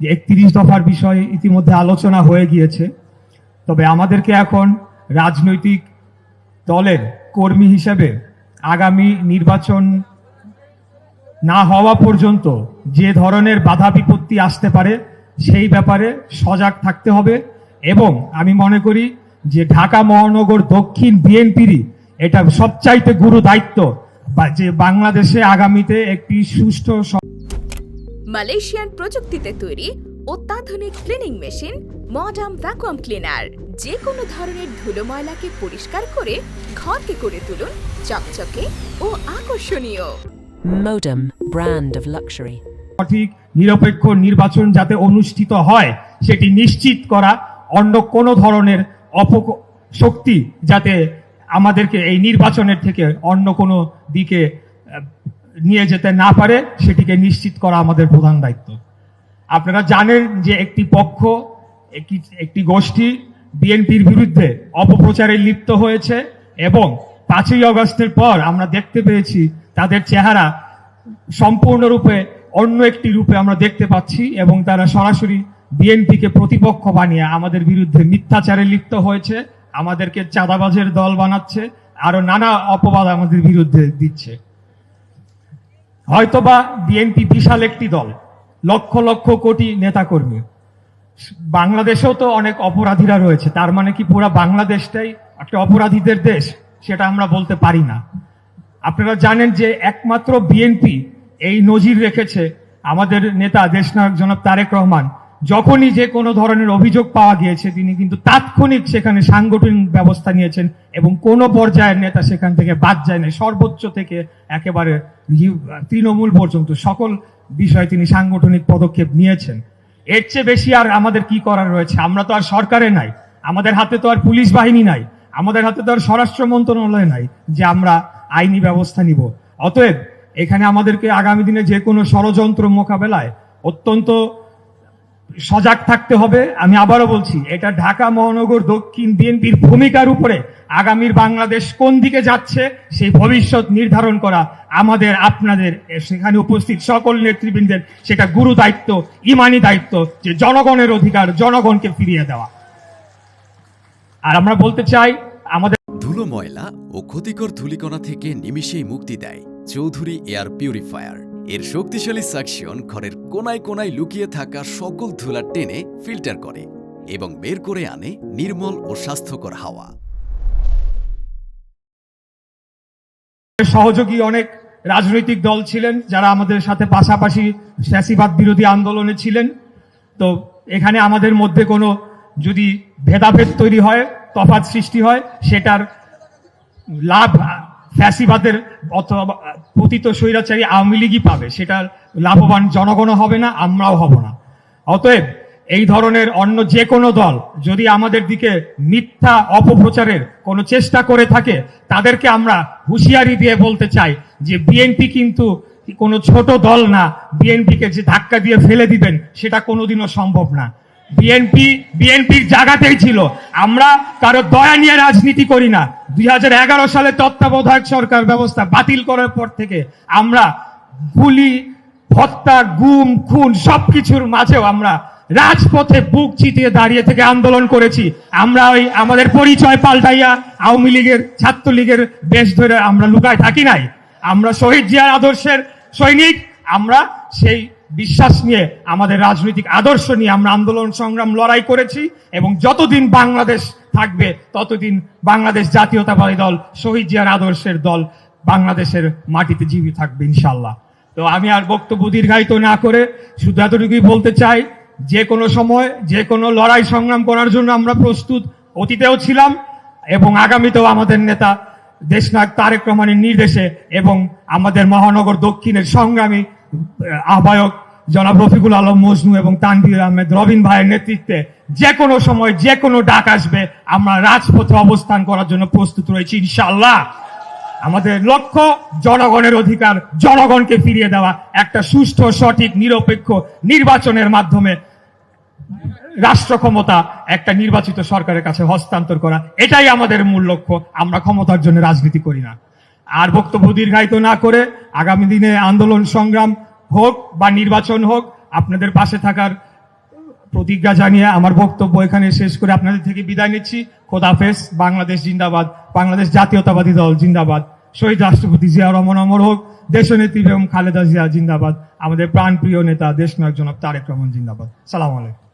যে একত্রিশ দফার বিষয়ে ইতিমধ্যে আলোচনা হয়ে গিয়েছে। তবে আমাদেরকে এখন রাজনৈতিক দলের কর্মী হিসেবে আগামী নির্বাচন না হওয়া পর্যন্ত যে ধরনের বাধা বিপত্তি আসতে পারে, সেই ব্যাপারে সজাগ থাকতে হবে এবং আমি মনে করি যে ঢাকা মহানগর দক্ষিণ বিএনপিরই এটা সবচাইতে গুরু দায়িত্ব যে বাংলাদেশে আগামীতে একটি সুষ্ঠু মালয়েশিয়ান প্রযুক্তিতে তৈরি অত্যাধুনিক cleaning machine modern vacuum cleaner যে কোনো ধরনের ধুলো ময়লাকে পরিষ্কার করে ঘরকে করে তুলুন চকচকে ও আকর্ষণীয় Modem, ব্র্যান্ড of luxury. সঠিক নিরপেক্ষ নির্বাচন যাতে অনুষ্ঠিত হয় সেটি নিশ্চিত করা অন্য কোনো ধরনের অপ শক্তি যাতে আমাদেরকে এই নির্বাচনের থেকে অন্য কোনো দিকে নিয়ে যেতে না পারে, সেটিকে নিশ্চিত করা আমাদের প্রধান দায়িত্ব। আপনারা জানেন যে একটি পক্ষ, একটি গোষ্ঠী বিএনপির বিরুদ্ধে অপপ্রচারে লিপ্ত হয়েছে এবং পাঁচই অগস্টের পর আমরা দেখতে পেয়েছি, তাদের চেহারা সম্পূর্ণরূপে অন্য একটি রূপে আমরা দেখতে পাচ্ছি এবং তারা সরাসরি বিএনপিকে প্রতিপক্ষ বানিয়ে আমাদের বিরুদ্ধে মিথ্যাচারে লিপ্ত হয়েছে, আমাদেরকে চাঁদাবাজের দল বানাচ্ছে, আরও নানা অপবাদ আমাদের বিরুদ্ধে দিচ্ছে। হয়তোবা বিএনপি বিশাল একটি দল, লক্ষ লক্ষ কোটি নেতাকর্মী। বাংলাদেশেও তো অনেক অপরাধীরা রয়েছে, তার মানে কি পুরো বাংলাদেশটাই একটা অপরাধীদের দেশ, সেটা আমরা বলতে পারি না। আপনারা জানেন যে একমাত্র বিএনপি এই নজির রেখেছে আমাদের নেতা দেশনায়ক জনাব তারেক রহমান যখনই যে কোনো ধরনের অভিযোগ পাওয়া গিয়েছে, তিনি কিন্তু তাৎক্ষণিক সেখানে সাংগঠনিক ব্যবস্থা নিয়েছেন এবং কোন পর্যায়ের নেতা সেখান থেকে বাদ যায় না সর্বোচ্চ থেকে একেবারে তৃণমূল পর্যন্ত সকল বিষয়ে তিনি সাংগঠনিক পদক্ষেপ নিয়েছেন। এর চেয়ে বেশি আর আমাদের কি করার রয়েছে? আমরা তো আর সরকারে নাই। আমাদের হাতে তো আর পুলিশ বাহিনী নাই। আমাদের হাতে তো আর স্বরাষ্ট্র মন্ত্রণালয় নাই যে আমরা আইনি ব্যবস্থা নিব। অতএব এখানে আমাদেরকে আগামী দিনে যে কোনো ষড়যন্ত্র মোকাবেলায় অত্যন্ত সজাগ থাকতে হবে, আমি আবারও বলছি, এটা ঢাকা মহানগর দক্ষিণ বিএনপির ভূমিকার উপরে আগামীর বাংলাদেশ কোন দিকে যাচ্ছে, সেই ভবিষ্যৎ নির্ধারণ করা আমাদের, আপনাদের সেখানে উপস্থিত সকল নেতৃবৃন্দের, সেটা গুরু দায়িত্ব, ইমানি দায়িত্ব, যে জনগণের অধিকার, জনগণকে ফিরিয়ে দেওয়া। আর আমরা বলতে চাই, আমাদের ধুলো ময়লা ও ক্ষতিকর ধূলিকণা থেকে নিমিষেই মুক্তি দেয় চৌধুরী এয়ার পিউরিফায়ার। এর শক্তিশালী সাকশন ঘরের কোনায় কোনায় লুকিয়ে থাকা সকল ধুলা টেনে ফিল্টার করে এবং বের করে আনে নির্মল ও স্বাস্থ্যকর হাওয়া। সহযোগী অনেক রাজনৈতিক দল ছিলেন যারা আমাদের সাথে পাশাপাশি ফ্যাসিবাদ বিরোধী আন্দোলনে ছিলেন। তো এখানে আমাদের মধ্যে কোনো যদি ভেদাভেদ তৈরি হয়, তফাৎ সৃষ্টি হয়, সেটার লাভ ফ্যাসিবাদের অথবা পতিত স্বৈরাচারী আওয়ামী লীগই পাবে। সেটার লাভবান জনগণও হবে না, আমরাও হব না। অতএব এই ধরনের অন্য যে কোনো দল যদি আমাদের দিকে মিথ্যা অপপ্রচারের কোনো চেষ্টা করে থাকে, তাদেরকে আমরা হুঁশিয়ারি দিয়ে বলতে চাই যে বিএনপি কিন্তু কোনো ছোট দল না। বিএনপিকে যে ধাক্কা দিয়ে ফেলে দিবেন, সেটা কোনোদিনও সম্ভব না। বিএনপি বিএনপির জায়গাতেই ছিল। আমরা কারও দয়া নিয়ে রাজনীতি করি না। দুই হাজার এগারো সালে তত্ত্বাবধায়ক সরকার ব্যবস্থা বাতিল করার পর থেকে আমরা গুলি, হত্যা, গুম, খুন সবকিছুর মাঝেও আমরা রাজপথে বুক চিতিয়ে দাঁড়িয়ে থেকে আন্দোলন করেছি। আমরা ওই আমাদের পরিচয় পাল্টাইয়া আওয়ামী লীগের, ছাত্রলীগের বেশ ধরে আমরা লুকায় থাকি নাই। আমরা শহীদ জিয়ার আদর্শের সৈনিক। আমরা সেই বিশ্বাস নিয়ে, আমাদের রাজনৈতিক আদর্শ নিয়ে আমরা আন্দোলন সংগ্রাম লড়াই করেছি এবং যতদিন বাংলাদেশ থাকবে, ততদিন বাংলাদেশ জাতীয়তাবাদী দল, শহীদ জিয়ার আদর্শের দল বাংলাদেশের মাটিতে জীবিত থাকবে ইনশাল্লাহ তো আমি আর বক্তব্য দীর্ঘায়িত না করে শুধু এতটুকুই বলতে চাই, যে কোনো সময়, যে কোনো লড়াই সংগ্রাম করার জন্য আমরা প্রস্তুত অতীতেও ছিলাম এবং আগামীতেও আমাদের নেতা দেশনায়ক তারেক রহমানের নির্দেশে এবং আমাদের মহানগর দক্ষিণের সংগ্রামী আহ্বায়ক জনাব রফিকুল আলম মজনু এবং তানভীর আহমেদ রবিন ভাইয়ের নেতৃত্বে যে কোনো সময়, যে কোনো ডাক আসবে, আমরা রাজপথে অবস্থান করার জন্য প্রস্তুত রয়েছি, ইনশাআল্লাহ। আমাদের লক্ষ্য, জনগণের অধিকার, জনগণকে ফিরিয়ে দেওয়া, একটা সুষ্ঠু, সঠিক, নিরপেক্ষ নির্বাচনের মাধ্যমে রাষ্ট্র ক্ষমতা একটা নির্বাচিত সরকারের কাছে হস্তান্তর করা, এটাই আমাদের মূল লক্ষ্য, আমরা ক্ষমতার জন্য রাজনীতি করি না। আর বক্তব্য দীর্ঘায়িত না করে আগামী দিনে আন্দোলন সংগ্রাম হোক বা নির্বাচন হোক, আপনাদের পাশে থাকার প্রতিজ্ঞা জানিয়ে আমার বক্তব্য এখানে শেষ করে আপনাদের থেকে বিদায় নিচ্ছি। খোদাফেজ বাংলাদেশ জিন্দাবাদ, বাংলাদেশ জাতীয়তাবাদী দল জিন্দাবাদ। শহীদ রাষ্ট্রপতি জিয়া রহমান অমর হোক, দেশনেত্রী বেগম খালেদা জিয়া জিন্দাবাদ। আমাদের প্রাণপ্রিয় নেতা দেশনায়ক জনাব তারেক রহমান জিন্দাবাদ। সালাম আলাইকুম।